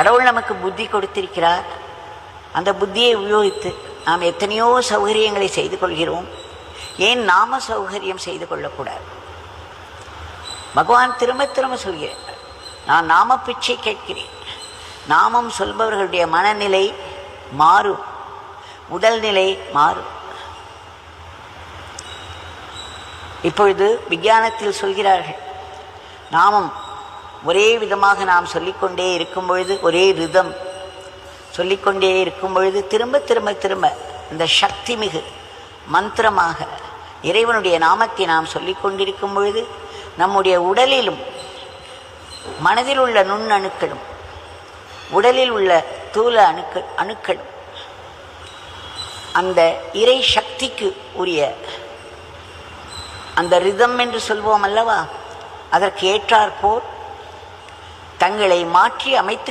கடவுள் நமக்கு புத்தி கொடுத்திருக்கிறார். அந்த புத்தியை உபயோகித்து நாம் எத்தனையோ சௌகரியங்களை செய்து கொள்கிறோம். ஏன் நாம சௌகரியம் செய்து கொள்ளக்கூடாது? பகவான் திரும்ப திரும்ப சொல்கிறார் நான் நாம பிச்சை கேட்கிறேன். நாமம் சொல்பவர்களுடைய மனநிலை மாறும். உடல்நிலை மாறும். இப்பொழுது விஞ்ஞானத்தில் சொல்கிறார்கள் நாமம் ஒரே விதமாக நாம் சொல்லிக்கொண்டே இருக்கும் பொழுது ஒரே ரிதம் சொல்லிக்கொண்டே இருக்கும் பொழுது திரும்ப திரும்ப திரும்ப இந்த சக்தி மிகு மந்திரமாக இறைவனுடைய நாமத்தை நாம் சொல்லிக்கொண்டிருக்கும் பொழுது நம்முடைய உடலிலும் மனதில் உள்ள நுண் அணுக்களும் உடலில் உள்ள தூள அணுக்கள் அணுக்களும் அந்த இறை சக்திக்கு உரிய அந்த ரிதம் என்று சொல்வோம் அல்லவா? அதற்கு ஏற்றாற்போல் தங்களை மாற்றி அமைத்து